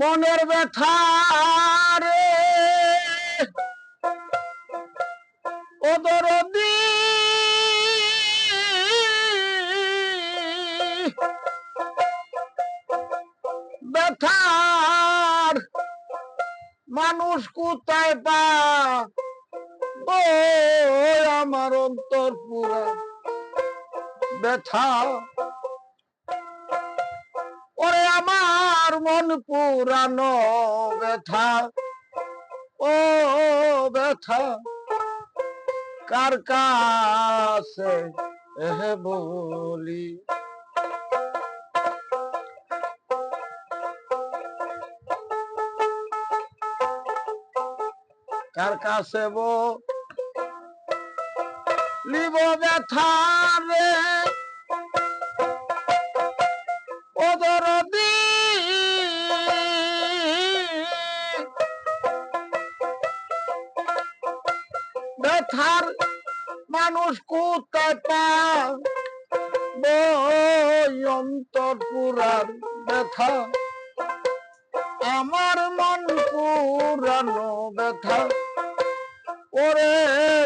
মনের ব্যথা রে। ও দরদি। ব্যথার মানুষ কোথায় পা? ও আমার অন্তর পুরা ব্যথা। ওরে আমার মন পুরানো ব্যথা। ও ব্যথা, কার কাছে বলি? কার কাছে বো লিব ব্যথা রে? দরদি ব্যথার মানুষ কোথায় অন্তর পুরার ব্যথা। আমার মন পুরানো ব্যথা। ওরে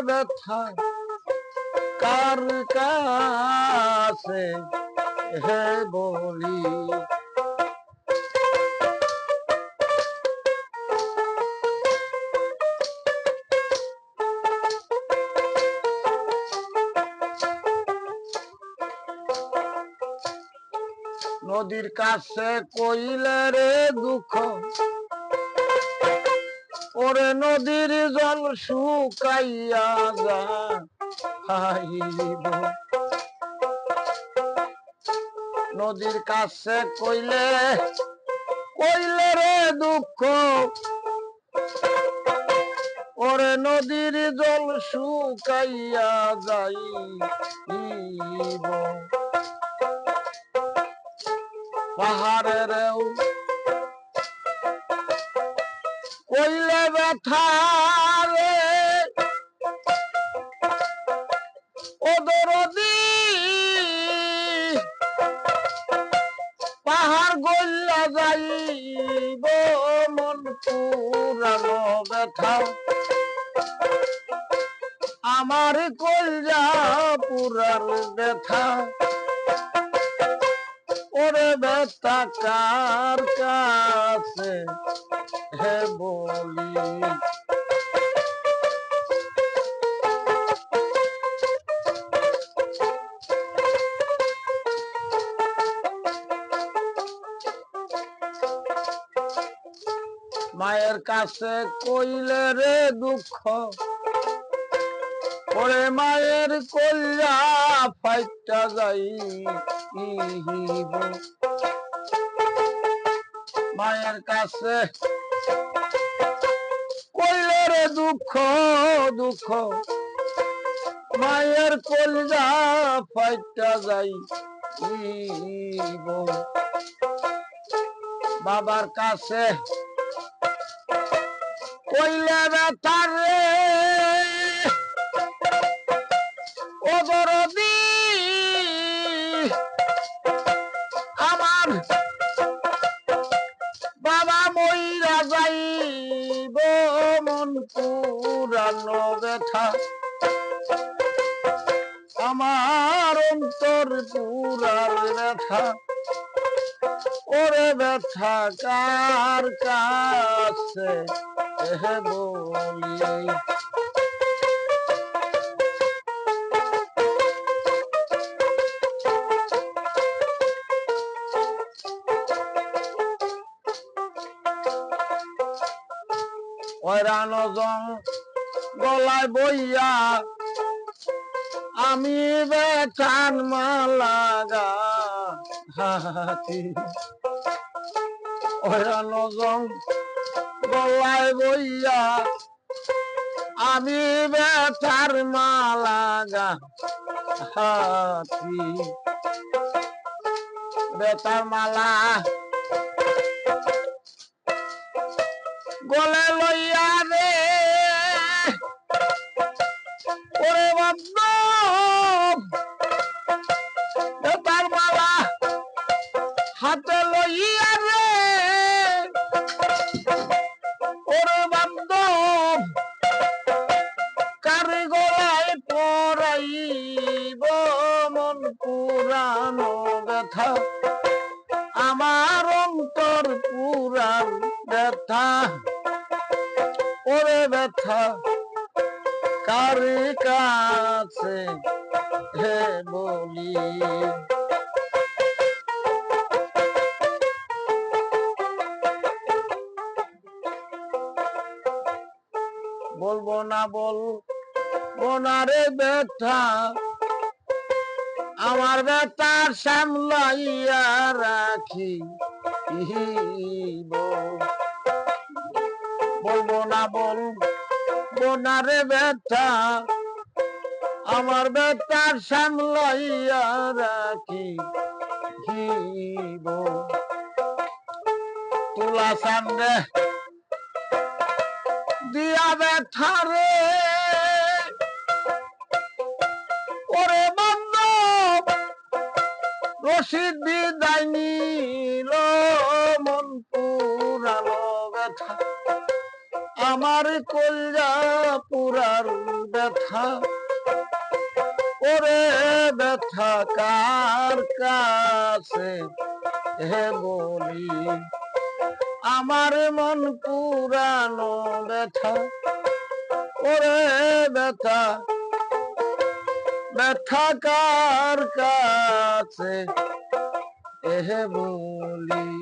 ব্যথা, কার কাছে হে বলি। নদীর কাছে কইলে রে দুঃখ। ওরে নদীর জল শুকাইয়া যা হাইব। নদীর কাছে কইলে কইলে রে দুঃখ। ওরে নদীর জল শুকাইয়া যাইব। পাহাড়ের কইলে ব্যথা মন পুরানো ব্যথা। আমার কলজা পুরার ব্যথা। ওরে ব্যথা কার কাছে হে বলি? মায়ের কাছে কইলে রে দুঃখ। ওরে মায়ের কল্যা ফাইটা যাই মায়ের কাছে কইলে রে দুঃখ দুঃখ। মায়ের কলজা ফাইটা যাই বাবার কাছে কইলে ব্যথা রে। ও আমার বাবা মইরা যাইব মন পুরানো ব্যথা। আমার অন্তর পুরার ব্যথা। ওরে ব্যথা কার কাছে? বলি হয়রান গলায় বইয়া আমি বেচান মালাগা হাতি হয়রান জং গলায় বইয়া, আমি বেচার মালাগা হাতি বেতার মালা গলে লইয়া রে, ওরে বেতার মালা হাতে লইয়া ব্যথা। আমার অন্তর পুরান ব্যথা। ওরে ব্যথা, কারি কাছে হে বলি? বলব না বল ওনারে ব্যথা। আমার ব্যথার সামলাইয়া রাখি বলব না, বল বোনারে ব্যথা আমার ব্যথার সামলাইয়া রাখি তুলা সামনে দিয়া ব্যথা রে। রশিদ বিদায় মন পুরালো ব্যথা। আমার কলজা পুরার ব্যথা। ওরে ব্যথা কার কাছে হে বলি? আমার মন পুরানো ব্যথা। ওরে ব্যথা ব্যথা কার কাছে? এহে বলি